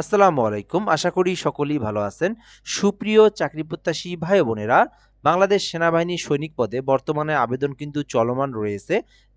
আসসালামু আলাইকুম। আশা করি সকলেই ভালো আছেন। সুপ্রিয় চাকরি প্রত্যাশী ভাই বোনেরা, বাংলাদেশ সেনাবাহিনী সৈনিক পদে বর্তমানে আবেদন কিন্তু চলমান রয়েছে।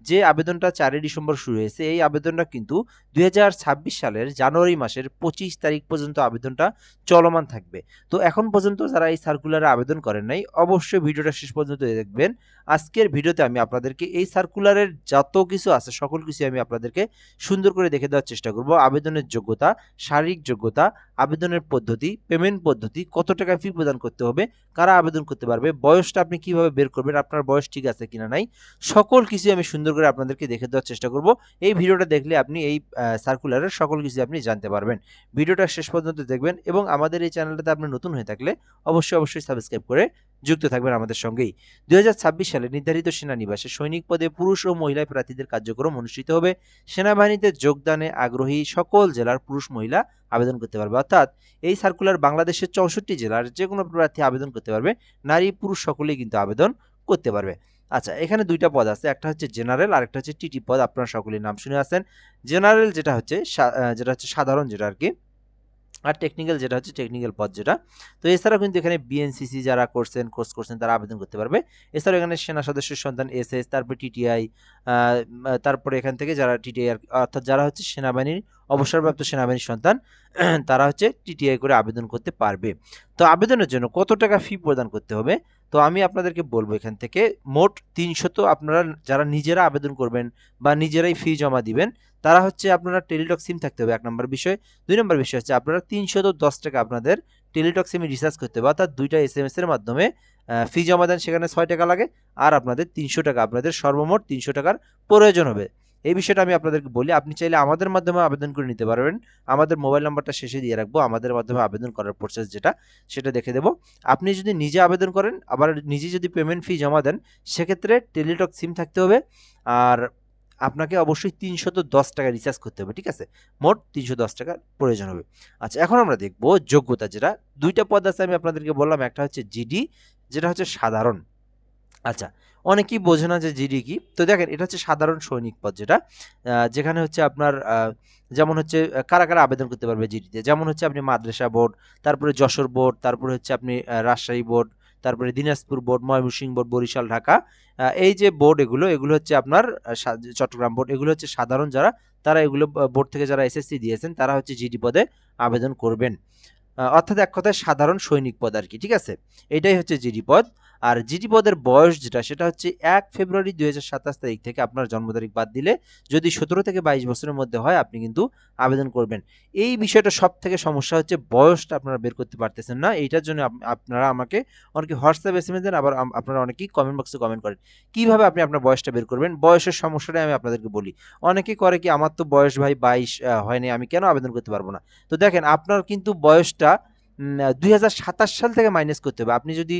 যে আবেদনটা চারই ডিসেম্বর শুরু হয়েছে, এই আবেদনটা কিন্তু দু হাজার ছাব্বিশ সালের জানুয়ারি মাসের পঁচিশ তারিখ পর্যন্ত আবেদনটা চলমান থাকবে। তো এখন পর্যন্ত যারা এই সার্কুলারে আবেদন করেন নাই, অবশ্যই ভিডিওটা শেষ পর্যন্ত দেখবেন। আজকের ভিডিওতে আমি আপনাদেরকে এই সার্কুলারের যত কিছু আছে, সকল কিছু আমি আপনাদেরকে সুন্দর করে দেখে দেওয়ার চেষ্টা করব। আবেদনের যোগ্যতা, শারীরিক যোগ্যতা, আবেদনের পদ্ধতি পেমেন্ট পদ্ধতি, কত টাকা ফি প্রদান করতে হবে, কারা আবেদন করতে পারবে, বয়সটা আপনি কীভাবে বের করবেন, আপনার বয়স ঠিক আছে কিনা নাই, সকল কিছু আমি সুন্দর করে আপনাদেরকে দেখে দেওয়ার চেষ্টা করব। এই ভিডিওটা দেখলে আপনি এই সার্কুলারের সকল কিছু আপনি জানতে পারবেন। ভিডিওটা শেষ পর্যন্ত দেখবেন এবং আমাদের এই চ্যানেলটাতে আপনি নতুন হয়ে থাকলে অবশ্যই অবশ্যই সাবস্ক্রাইব করে যুক্ত থাকবেন আমাদের সঙ্গেই। দু হাজার ছাব্বিশ সালে নির্ধারিত সেনানিবাসে সৈনিক পদে পুরুষ ও মহিলা প্রার্থীদের কার্যক্রম অনুষ্ঠিত হবে। সেনাবাহিনীতে যোগদানে আগ্রহী সকল জেলার পুরুষ মহিলা আবেদন করতে পারবে। অর্থাৎ এই সার্কুলার বাংলাদেশের চৌষট্টি জেলার যে কোনো প্রার্থী আবেদন করতে পারবে। নারী, পুরুষ সকলেই কিন্তু আবেদন করতে পারবে। আচ্ছা এখানে দুইটা পদ আছে, একটা হচ্ছে জেনারেল আর একটা হচ্ছে টিটি পদ, আপনারা সকলেই নাম শুনে আছেন। জেনারেল যেটা হচ্ছে যেটা হচ্ছে সাধারণ যেটা আর কি আর টেকনিক্যাল যেটা হচ্ছে টেকনিক্যাল পদ যেটা। তো এছাড়াও কিন্তু এখানে বিএনসিসি যারা করছেন কোর্স করছেন, তারা আবেদন করতে পারবে। এছাড়াও এখানে সেনা সদস্যের সন্তান এসএস তারপরে টিটিআই তারপরে এখান থেকে যারা টিটিআই অর্থাৎ যারা হচ্ছে সেনাবাহিনীর অবসরপ্রাপ্ত সেনাবাহিনীর সন্তান, তারা হচ্ছে টিটিআই করে আবেদন করতে পারবে। তো আবেদনের জন্য কত টাকা ফি প্রদান করতে হবে? তো আমি আপনাদেরকে বলব এখান থেকে, মোট তিনশত আপনারা যারা নিজেরা আবেদন করবেন বা নিজেরাই ফি জমা দিবেন, তারা হচ্ছে আপনারা টেলিটক সিম থাকতে হবে, এক নম্বর বিষয়। দুই নম্বর বিষয় হচ্ছে আপনারা তিনশত দশ টাকা আপনাদের টেলিটক সিমে রিচার্জ করতে হবে, অর্থাৎ দুইটা এস এম এর মাধ্যমে ফি জমা দেন, সেখানে ছয় টাকা লাগে, আর আপনাদের তিনশো টাকা, আপনাদের সর্বমোট তিনশো টাকার প্রয়োজন হবে। এই বিষয়টা আমি আপনাদেরকে বলি, আপনি চাইলে আমাদের মাধ্যমে আবেদন করে নিতে পারবেন। আমাদের মোবাইল নাম্বারটা শেষে দিয়ে রাখব, আমাদের মাধ্যমে আবেদন করার প্রসেস যেটা, সেটা দেখে দেবো। আপনি যদি নিজে আবেদন করেন, আবার নিজে যদি পেমেন্ট ফি জমা দেন, সেক্ষেত্রে টেলিটক সিম থাকতে হবে। আর আপনাকে অবশ্যই তিনশত দশ টাকা রিচার্জ করতে হবে, ঠিক আছে? মোট তিনশো দশ টাকার প্রয়োজন হবে। আচ্ছা এখন আমরা দেখব যোগ্যতা যেটা। দুইটা পদ আছে আমি আপনাদেরকে বললাম, একটা হচ্ছে জিডি যেটা হচ্ছে সাধারণ। আচ্ছা অনেকেই বোঝে না যে জিডি কি। তো দেখেন, এটা হচ্ছে সাধারণ সৈনিক পদ যেটা যেখানে হচ্ছে আপনার যেমন হচ্ছে কারা কারা আবেদন করতে পারবে জিডিতে? যেমন হচ্ছে আপনি মাদ্রাসা বোর্ড, তারপরে যশোর বোর্ড, তারপরে হচ্ছে আপনি রাজশাহী বোর্ড, তারপরে দিনাজপুর বোর্ড, ময়মনসিংহ বোর্ড, বরিশাল, ঢাকা এই যে বোর্ড এগুলো এগুলো হচ্ছে আপনার চট্টগ্রাম বোর্ড, এগুলো হচ্ছে সাধারণ যারা, তারা এগুলো বোর্ড থেকে যারা এসএসসি দিয়েছেন, তারা হচ্ছে জিডি পদে আবেদন করবেন। অর্থাৎ এক কথায় সাধারণ সৈনিক পদ আর কি, ঠিক আছে? এটাই হচ্ছে জিডি পদ। আর জিডি পদের বয়স যেটা, সেটা হচ্ছে এক ফেব্রুয়ারি দু হাজার সাতাশ তারিখ থেকে আপনার জন্ম তারিখ বাদ দিলে যদি সতেরো থেকে বাইশ বছরের মধ্যে হয়, আপনি কিন্তু আবেদন করবেন। এই বিষয়টা সব থেকে সমস্যা হচ্ছে বয়সটা আপনারা বের করতে পারতেছেন না। এইটার জন্য আপনারা আমাকে অনেকে হোয়াটসঅ্যাপ এস এম দেন, আবার আপনারা অনেকেই কমেন্ট বক্সে কমেন্ট করেন। কীভাবে আপনি আপনার বয়সটা বের করবেন? বয়সের সমস্যাটাই আমি আপনাদেরকে বলি। অনেকে করে কি, আমার তো বয়স ভাই বাইশ হয়নি, আমি কেন আবেদন করতে পারব না? তো দেখেন, আপনার কিন্তু বয়সটা দুই হাজার সাতাশ সাল থেকে মাইনাস করতে হবে। আপনি যদি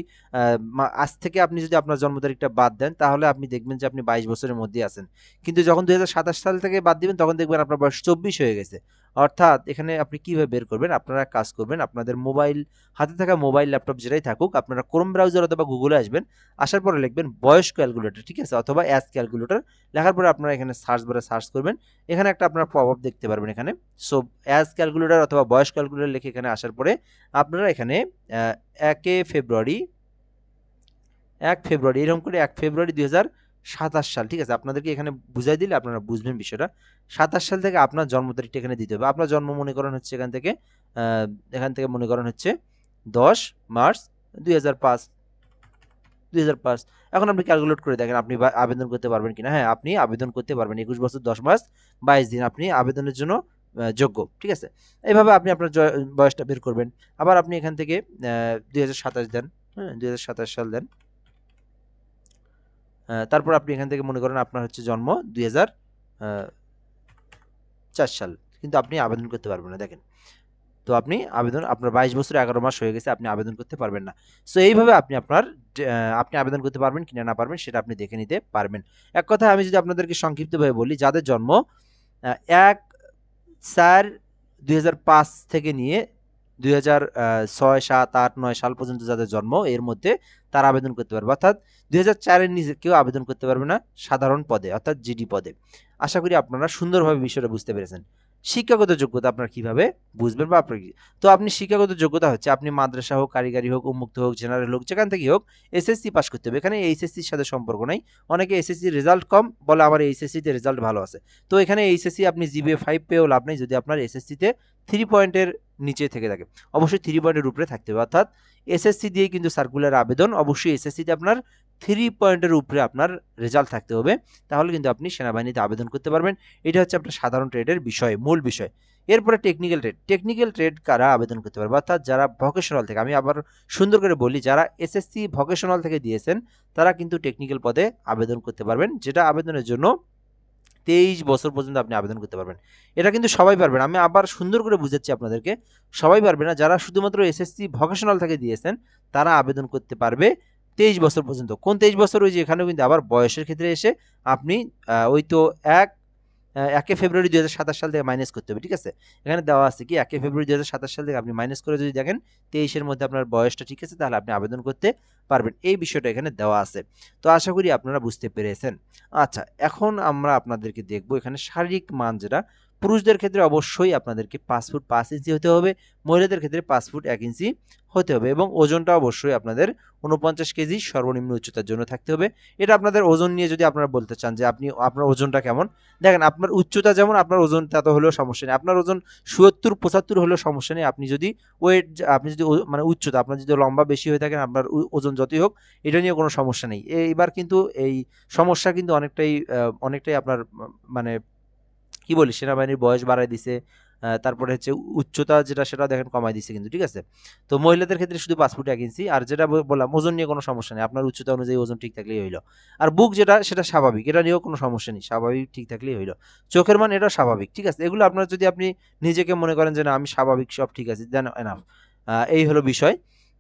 আজ থেকে আপনি যদি আপনার জন্ম তারিখটা বাদ দেন, তাহলে আপনি দেখবেন যে আপনি বাইশ বছরের মধ্যে আছেন। কিন্তু যখন দুই হাজার সাতাশ সাল থেকে বাদ দিবেন, তখন দেখবেন আপনার বয়স চব্বিশ হয়ে গেছে। অর্থাৎ এখানে আপনি কীভাবে বের করবেন? আপনারা কাজ করবেন, আপনাদের মোবাইল, হাতে থাকা মোবাইল ল্যাপটপ যেটাই থাকুক, আপনারা ক্রোম ব্রাউজার অথবা গুগলে আসবেন, আসার পরে লিখবেন বয়স ক্যালকুলেটর ঠিক আছে? অথবা অ্যাস ক্যালকুলেটর লেখার পরে আপনারা এখানে সার্চ বারে সার্চ করবেন, এখানে একটা আপনার পপ আপ দেখতে পারবেন এখানে। সো অ্যাজ ক্যালকুলেটর অথবা বয়স ক্যালকুলেটর লিখে এখানে আসার পরে আপনারা এখানে একে ফেব্রুয়ারি, এক ফেব্রুয়ারি, এরকম করে এক ফেব্রুয়ারি দুই হাজার সাতাশ সাল, ঠিক আছে? আপনাদেরকে এখানে বুঝাই দিলে আপনারা বুঝবেন বিষয়টা। সাতাশ সাল থেকে আপনার জন্ম তারিখটা এখানে দিতে হবে। আপনার জন্ম মনে করেন হচ্ছে এখান থেকে এখান থেকে মনে করেন হচ্ছে দশ মার্চ দুই হাজার পাঁচ। দুই এখন আপনি ক্যালকুলেট করে দেখেন আপনি আবেদন করতে পারবেন কিনা। হ্যাঁ আপনি আবেদন করতে পারবেন। একুশ বছর, দশ মাস, বাইশ দিন আপনি আবেদনের জন্য যোগ্য, ঠিক আছে? এইভাবে আপনি আপনার বয়সটা বের করবেন। আবার আপনি এখান থেকে দুই হাজার সাতাশ দেন। হ্যাঁ দুই হাজার সাতাশ সাল দেন। তারপর আপনি এখান থেকে মনে করেন আপনার হচ্ছে জন্ম দুই হাজার চার সাল। কিন্তু আপনি আবেদন করতে পারবেন না, দেখেন। তো আপনি আবেদন, আপনার বাইশ বছর এগারো মাস হয়ে গেছে, আপনি আবেদন করতে পারবেন না। সো এইভাবে আপনি আপনার আপনি আবেদন করতে পারবেন কিনা না পারবেন, সেটা আপনি দেখে নিতে পারবেন। এক কথা আমি যদি আপনাদেরকে সংক্ষিপ্তভাবে বলি, যাদের জন্ম এক চার দুই থেকে নিয়ে দুই ছয়, সাত, আট, নয় সাল পর্যন্ত যাদের জন্ম, এর মধ্যে তারা আবেদন করতে পারবে। অর্থাৎ দুই হাজার চারের নিচে কেউ আবেদন করতে পারবে না সাধারণ পদে, অর্থাৎ জিডি পদে। আশা করি আপনারা সুন্দরভাবে বিষয়টা বুঝতে পেরেছেন। শিক্ষাগত যোগ্যতা আপনার কীভাবে বুঝবেন বা আপনার তো আপনি শিক্ষাগত যোগ্যতা হচ্ছে আপনি মাদ্রাসা হোক, কারিগরি হোক, উন্মুক্ত হোক জেনারেল হোক, যেখান থেকে হোক এসএসসি পাস করতে হবে। এখানে এইচএসসির সাথে সম্পর্ক নাই। অনেকে এসএসসি রেজাল্ট কম বলে আমার এইচএসসিতে রেজাল্ট ভালো আছে। তো এখানে এইচএসসি আপনি জিবিএ ফাইভ পেয়েও লাভ নেই যদি আপনার এসএসসিতে থ্রি পয়েন্টের নিচে থেকে থাকে। অবশ্যই থ্রি পয়েন্টের উপরে থাকতে হবে। অর্থাৎ এসএসসি দিয়ে কিন্তু সার্কুলার আবেদন, অবশ্যই এসএসসিতে আপনার থ্রি পয়েন্টের উপরে আপনার রেজাল্ট থাকতে হবে। তাহলে কিন্তু আপনি সেনাবাহিনীতে আবেদন করতে পারবেন। এটা হচ্ছে আপনার সাধারণ ট্রেডের বিষয়, মূল বিষয়। এরপরে টেকনিক্যাল ট্রেড টেকনিক্যাল ট্রেড কারা আবেদন করতে পারবে? অর্থাৎ যারা ভকেশনাল থেকে, আমি আবার সুন্দর করে বলি, যারা এসএসসি ভকেশনাল থেকে দিয়েছেন, তারা কিন্তু টেকনিক্যাল পদে আবেদন করতে পারবেন, যেটা আবেদনের জন্য তেইশ বছর পর্যন্ত আপনি আবেদন করতে পারবেন। এটা কিন্তু সবাই পারবেন আমি আবার সুন্দর করে বুঝাচ্ছি আপনাদেরকে। সবাই পারবে না। যারা শুধুমাত্র এসএসসি ভকেশনাল থেকে দিয়েছেন, তারা আবেদন করতে পারবে। তেইশ বছর পর্যন্ত। কোন তেইশ বছর? ওই যে এখানেও কিন্তু আবার বয়সের ক্ষেত্রে এসে আপনি ওই তো এক একে ফেব্রুয়ারি দু হাজার সাতাশ সাল থেকে মাইনাস করতে হবে, ঠিক আছে? এখানে দেওয়া আছে কি, একে ফেব্রুয়ারি দু হাজার সাতাশ সাল থেকে আপনি মাইনাস করে যদি দেখেন, তেইশের মধ্যে আপনার বয়সটা ঠিক আছে, তাহলে আপনি আবেদন করতে পারবেন। এই বিষয়টা এখানে দেওয়া আছে। তো আশা করি আপনারা বুঝতে পেরেছেন। আচ্ছা এখন আমরা আপনাদেরকে দেখব এখানে শারীরিক মান যেটা পুরুষদের ক্ষেত্রে অবশ্যই আপনাদেরকে পাঁচ ফুট পাঁচ ইঞ্চি হতে হবে, মহিলাদের ক্ষেত্রে পাঁচ ফুট এক ইঞ্চি হতে হবে এবং ওজনটা অবশ্যই আপনাদের উনপঞ্চাশ কেজি সর্বনিম্ন উচ্চতার জন্য থাকতে হবে। এটা আপনাদের ওজন নিয়ে যদি আপনারা বলতে চান যে আপনি, আপনার ওজনটা কেমন, দেখেন আপনার উচ্চতা যেমন, আপনার ওজন তত হলেও সমস্যা নেই। আপনার ওজন সত্তর, পঁচাত্তর হলেও সমস্যা নেই। আপনি যদি ওয়েট আপনি যদি মানে উচ্চতা, আপনার যদি লম্বা বেশি হয়ে থাকেন, আপনার ওজন যতই হোক, এটা নিয়ে কোনো সমস্যা নেই। এইবার কিন্তু এই সমস্যা কিন্তু অনেকটাই অনেকটাই আপনার মানে কি বলি সেনাবাহিনীর বয়স বাড়ায় দিছে তারপরে হচ্ছে উচ্চতা যেটা, সেটা দেখেন কমায় দিছে কিন্তু, ঠিক আছে? তো মহিলাদের ক্ষেত্রে শুধু পাঁচ ফুট এক ইঞ্চি, আর যেটা বললাম, ওজন নিয়ে কোনো সমস্যা নেই, আপনার উচ্চতা অনুযায়ী ওজন ঠিক থাকলেই হইল। আর বুক যেটা, সেটা স্বাভাবিক, এটা নিয়েও কোনো সমস্যা নেই, স্বাভাবিক ঠিক থাকলেই হইল। চোখের মান এটা স্বাভাবিক, ঠিক আছে? এগুলো আপনার যদি আপনি নিজেকে মনে করেন যে না, আমি স্বাভাবিক, সব ঠিক আছে দেন এনাফ এই হলো বিষয়।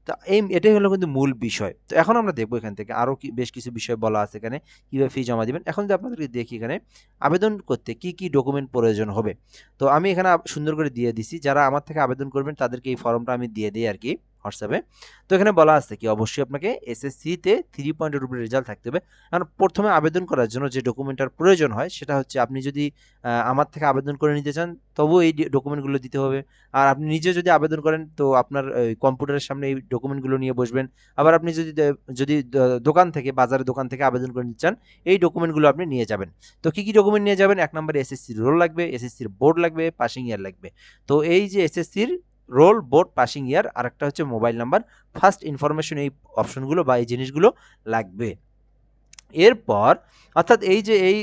তা এই এটাই হলো কিন্তু মূল বিষয়। তো এখন আমরা দেখব এখান থেকে আরও কি, বেশ কিছু বিষয় বলা আছে এখানে, কীভাবে ফি জমা দেবেন। এখন যদি আপনাদেরকে দেখি এখানে, আবেদন করতে কি কি ডকুমেন্ট প্রয়োজন হবে? তো আমি এখানে সুন্দর করে দিয়ে দিছি। যারা আমার থেকে আবেদন করবেন, তাদেরকে এই ফর্মটা আমি দিয়ে দিই আর কি। হোয়াটসঅ্যাপে তো এখানে বলা আছে কি, অবশ্যই আপনাকে এসএসসিতে থ্রি পয়েন্টের উপরে রেজাল্ট থাকতে হবে। কারণ প্রথমে আবেদন করার জন্য যে ডকুমেন্টটার প্রয়োজন হয়, সেটা হচ্ছে আপনি যদি আমার থেকে আবেদন করে নিতে চান, তবুও এই ডকুমেন্টগুলো দিতে হবে। আর আপনি নিজে যদি আবেদন করেন, তো আপনার কম্পিউটারের সামনে এই ডকুমেন্টগুলো নিয়ে বসবেন। আবার আপনি যদি যদি দোকান থেকে, বাজারের দোকান থেকে আবেদন করে নিতে চান, এই ডকুমেন্টগুলো আপনি নিয়ে যাবেন। তো কী কী ডকুমেন্ট নিয়ে যাবেন? এক নম্বরে এসএসসির রোল লাগবে এসএসসির বোর্ড লাগবে পাসিং ইয়ার লাগবে। তো এই যে এসএসসির রোল, বোর্ড, পাসিং ইয়ার আর একটা হচ্ছে মোবাইল নাম্বার। ফার্স্ট ইনফরমেশন এই অপশনগুলো বা এই জিনিসগুলো লাগবে। এরপর, অর্থাৎ এই যে এই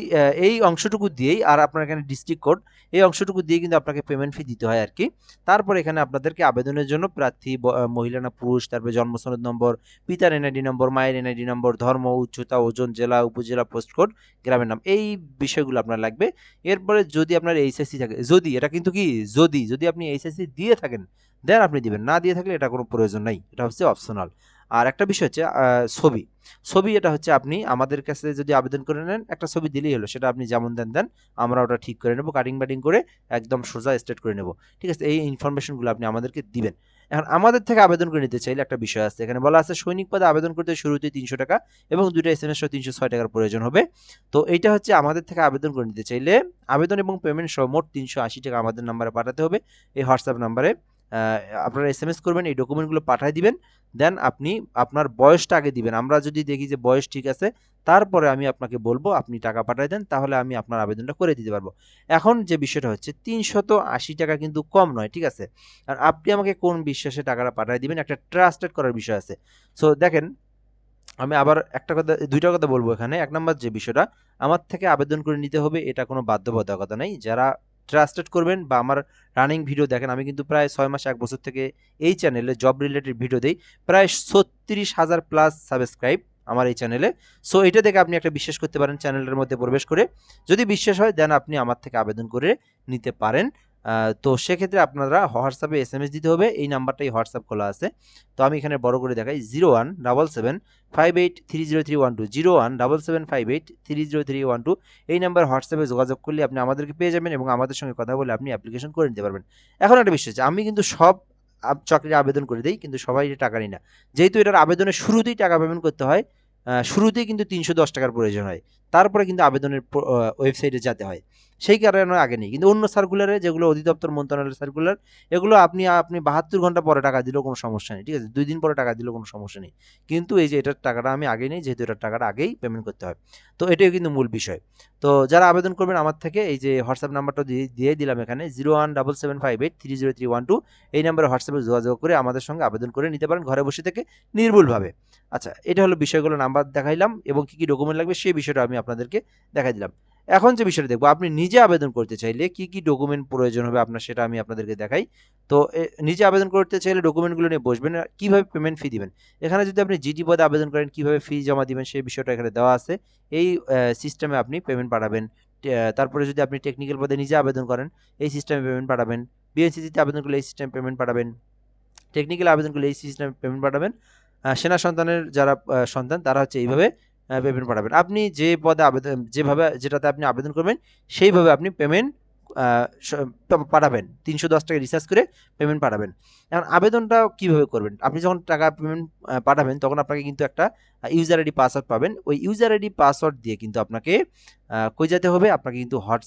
এই অংশটুকু দিয়েই আর আপনার এখানে ডিস্ট্রিক্ট কোড এই অংশটুকু দিয়ে কিন্তু আপনাকে পেমেন্ট ফি দিতে হয় আর কি তারপর এখানে আপনাদেরকে আবেদনের জন্য প্রার্থী মহিলা না পুরুষ, তারপরে জন্মসনদ নম্বর, পিতার এনআইডি নম্বর, মায়ের এনআইডি নম্বর, ধর্ম, উচ্চতা, ওজন, জেলা, উপজেলা পোস্ট কোড গ্রামের নাম, এই বিষয়গুলো আপনার লাগবে। এরপরে যদি আপনার এইচএসসি থাকে, যদি, এটা কিন্তু কি? যদি যদি আপনি এইচএসসি দিয়ে থাকেন দেন আপনি দিবেন। না দিয়ে থাকলে এটা কোনো প্রয়োজন নাই, এটা হচ্ছে অপশনাল আর একটা বিষয় হচ্ছে ছবি। ছবি এটা হচ্ছে আপনি আমাদের কাছে যদি আবেদন করে নেন, একটা ছবি দিলেই হলো। সেটা আপনি যেমন দেন দেন, আমরা ওটা ঠিক করে নেব কাটিং বাটিং করে একদম সোজা স্ট্রেট করে নেব। ঠিক আছে? এই ইনফরমেশনগুলো আপনি আমাদেরকে দিবেন। এখন আমাদের থেকে আবেদন করে নিতে চাইলে একটা বিষয় আছে। এখানে বলা আছে, সৈনিক পদে আবেদন করতে শুরুতে তিনশো টাকা এবং দুটো এস এম এস তিনশো ছয় টাকার প্রয়োজন হবে। তো এইটা হচ্ছে আমাদের থেকে আবেদন করে নিতে চাইলে, আবেদন এবং পেমেন্ট সহ মোট তিনশো আশি টাকা আমাদের নাম্বারে পাঠাতে হবে। এই হোয়াটসঅ্যাপ নাম্বারে আপনারা এস এম এস করবেন, এই ডকুমেন্টগুলো পাঠিয়ে দিবেন দেন আপনি আপনার বয়সটা আগে দিবেন। আমরা যদি দেখি যে বয়স ঠিক আছে, তারপরে আমি আপনাকে বলব, আপনি টাকা পাঠিয়ে দেন, তাহলে আমি আপনার আবেদনটা করে দিতে পারব। এখন যে বিষয়টা হচ্ছে, তিনশত আশি টাকা কিন্তু কম নয়, ঠিক আছে? আর আপনি আমাকে কোন বিশ্বাসে টাকাটা পাঠিয়ে দিবেন, একটা ট্রাস্টেড করার বিষয় আছে। সো দেখেন, আমি আবার একটা কথা, দুইটা কথা বলব এখানে। এক নম্বর যে বিষয়টা, আমার থেকে আবেদন করে নিতে হবে, এটা কোনো বাধ্যবাধকতা নেই। যারা ট্রাস্টেড করবেন বা আমার রানিং ভিডিও দেখেন, আমি কিন্তু প্রায় ছয় মাস, এক বছর থেকে এই চ্যানেলে জব রিলেটেড ভিডিও দিই। প্রায় ছত্রিশ হাজার প্লাস সাবস্ক্রাইব আমার এই চ্যানেলে। সো এটা দেখে আপনি একটা বিশ্বাস করতে পারেন, চ্যানেলের মধ্যে প্রবেশ করে। যদি বিশ্বাস হয় দেন আপনি আমার থেকে আবেদন করে নিতে পারেন। তো সেক্ষেত্রে আপনারা হোয়াটসঅ্যাপে এস এম এস দিতে হবে। এই নাম্বারটাই হোয়াটসঅ্যাপ খোলা আছে। তো আমি এখানে বড় করে দেখাই। Zero one double seven five eight three zero three one two zero one double seven five eight three zero three one two. এই নাম্বার হোয়াটসঅ্যাপে যোগাযোগ করলে আপনি আমাদেরকে পেয়ে যাবেন এবং আমাদের সঙ্গে কথা বলে আপনি অ্যাপ্লিকেশন করে নিতে পারবেন। এখন একটা বিষয় হচ্ছে, আমি কিন্তু সব চাকরির আবেদন করে দিই কিন্তু সবাই এটা টাকা নিই না। যেহেতু এটার আবেদনের শুরুতেই টাকা পেমেন্ট করতে হয় শুরুতেই কিন্তু তিনশো দশ টাকার প্রয়োজন হয়। তারপরে কিন্তু আবেদনের ওয়েবসাইটে যেতে হয়। সেই কারণে আগে নেই। কিন্তু অন্য সার্কুলারে যেগুলো অধিদপ্তর মন্ত্রণালয়ের সার্কুলার এগুলো আপনি আপনি বাহাত্তর ঘণ্টা পরে টাকা দিলেও কোনো সমস্যা নেই, ঠিক আছে? দুই দিন পরে টাকা দিলেও কোনো সমস্যা নেই। কিন্তু এই যে এটার টাকাটা আমি আগে নেই, যেহেতু এটার টাকাটা আগেই পেমেন্ট করতে হয়। তো এটাই কিন্তু মূল বিষয়। তো যারা আবেদন করবেন আমার থেকে, এই যে হোয়াটসঅ্যাপ নাম্বারটা দিয়ে দিয়ে দিলাম এখানে zero one double seven five eight three zero three one two এই নাম্বারে হোয়াটসঅ্যাপে যোগাযোগ করে আমাদের সঙ্গে আবেদন করে নিতে পারেন, ঘরে বসে থেকে নির্ভুলভাবে। আচ্ছা এটা হলো বিষয়গুলো নাম্বার দেখাইলাম এবং কী কী ডকুমেন্ট লাগবে সেই বিষয়টা আমি আপনাদেরকে দেখাই দিলাম। এখন যে বিষয়টা দেখব, আপনি নিজে আবেদন করতে চাইলে কি কি ডকুমেন্ট প্রয়োজন হবে আপনার সেটা আমি আপনাদেরকে দেখাই। তো নিজে আবেদন করতে চাইলে ডকুমেন্টগুলো নিয়ে বসবেন কীভাবে পেমেন্ট ফি দিবেন? এখানে যদি আপনি জিটি পদে আবেদন করেন, কীভাবে ফি জমা দিবেন সেই বিষয়টা এখানে দেওয়া আছে। এই সিস্টেমে আপনি পেমেন্ট পাঠাবেন। তারপরে যদি আপনি টেকনিক্যাল পদে নিজে আবেদন করেন, এই সিস্টেমে পেমেন্ট পাঠাবেন। বিএনসিসিতে আবেদন করলে এই সিস্টেমে পেমেন্ট পাঠাবেন। টেকনিক্যাল আবেদন করলে এই সিস্টেমে পেমেন্ট পাঠাবেন। সেনা সন্তানের যারা সন্তান, তারা হচ্ছে এইভাবে পেমেন্ট পাঠাবেন। আপনি যে পদে আবেদন, যেভাবে, যেটাতে আপনি আবেদন করবেন, সেইভাবে আপনি পেমেন্ট পাঠাবেন। তিনশো দশ টাকা রিচার্জ করে পেমেন্ট পাঠাবেন। এখন আবেদনটা কীভাবে করবেন? আপনি যখন টাকা পেমেন্ট পাঠাবেন, তখন আপনাকে কিন্তু একটা ইউজার আইডি পাসওয়ার্ড পাবেন। ওই ইউজার আইডি পাসওয়ার্ড দিয়ে কিন্তু আপনাকে কই যেতে হবে? আপনাকে কিন্তু হট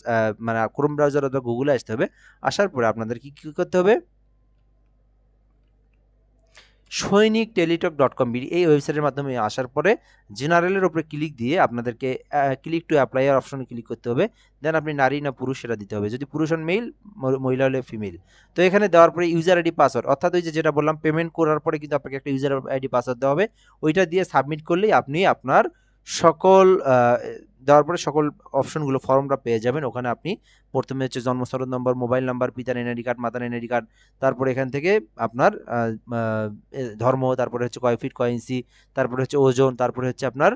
মানে ক্রোম ব্রাউজার অথবা গুগলে আসতে হবে। আসার পরে আপনাদের কী কী করতে হবে? সৈনিক টেলিটক ডট কম বিডি এই ওয়েবসাইটের মাধ্যমে আসার পরে জেনারেলের উপরে ক্লিক দিয়ে আপনাদেরকে ক্লিক টু অ্যাপ্লাই এর অপশনে ক্লিক করতে হবে। দেন আপনি নারী না পুরুষ সেটা দিতে হবে। যদি পুরুষ হন মেল মহিলা হলে ফিমেল। তো এখানে দেওয়ার পরে ইউজার আইডি পাসওয়ার্ড অর্থাৎ ওই যে যেটা বললাম পেমেন্ট করার পরে কিন্তু আপনাকে একটা ইউজার আইডি পাসওয়ার্ড দেওয়া হবে। ওইটা দিয়ে সাবমিট করলেই আপনি আপনার সকল দেওয়ার পরে সকল অপশনগুলো, ফর্মটা পেয়ে যাবেন। ওখানে আপনি প্রথমে হচ্ছে জন্মসরণ নম্বর, মোবাইল নাম্বার, পিতার এনআইডি কার্ড, মাতার এনআইডি কার্ড, তারপরে এখান থেকে আপনার ধর্ম, তারপরে হচ্ছে কয় ফিট, কয় ইঞ্চি, তারপরে হচ্ছে ওজন, তারপরে হচ্ছে আপনার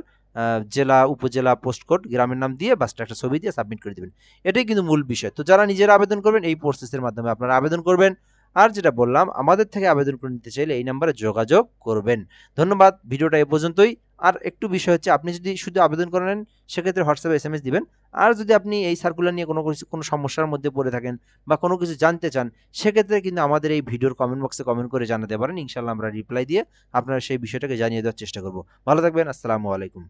জেলা, উপজেলা পোস্ট কোড, গ্রামের নাম দিয়ে বাসটা একটা ছবি দিয়ে সাবমিট করে দেবেন। এটাই কিন্তু মূল বিষয়। তো যারা নিজেরা আবেদন করবেন, এই প্রসেসের মাধ্যমে আপনারা আবেদন করবেন। আর যেটা বললাম, আমাদের থেকে আবেদন করে নিতে চাইলে এই নাম্বারে যোগাযোগ করবেন। ধন্যবাদ। ভিডিওটা এ পর্যন্তই। আর একটু বিষয় হচ্ছে, আপনি যদি শুধু আবেদন করেন, সেক্ষেত্রে হোয়াটসঅ্যাপে এস এম এস দিবেন। আর যদি আপনি এই সার্কুলার নিয়ে কোনো কিছু, কোনো সমস্যার মধ্যে পড়ে থাকেন বা কোনো কিছু জানতে চান, সেক্ষেত্রে কিন্তু আমাদের এই ভিডিওর কমেন্ট বক্সে কমেন্ট করে জানাতে পারেন। ইনশাল্লাহ আমরা রিপ্লাই দিয়ে আপনারা সেই বিষয়টাকে জানিয়ে দেওয়ার চেষ্টা করব। ভালো থাকবেন, আসসালামু আলাইকুম।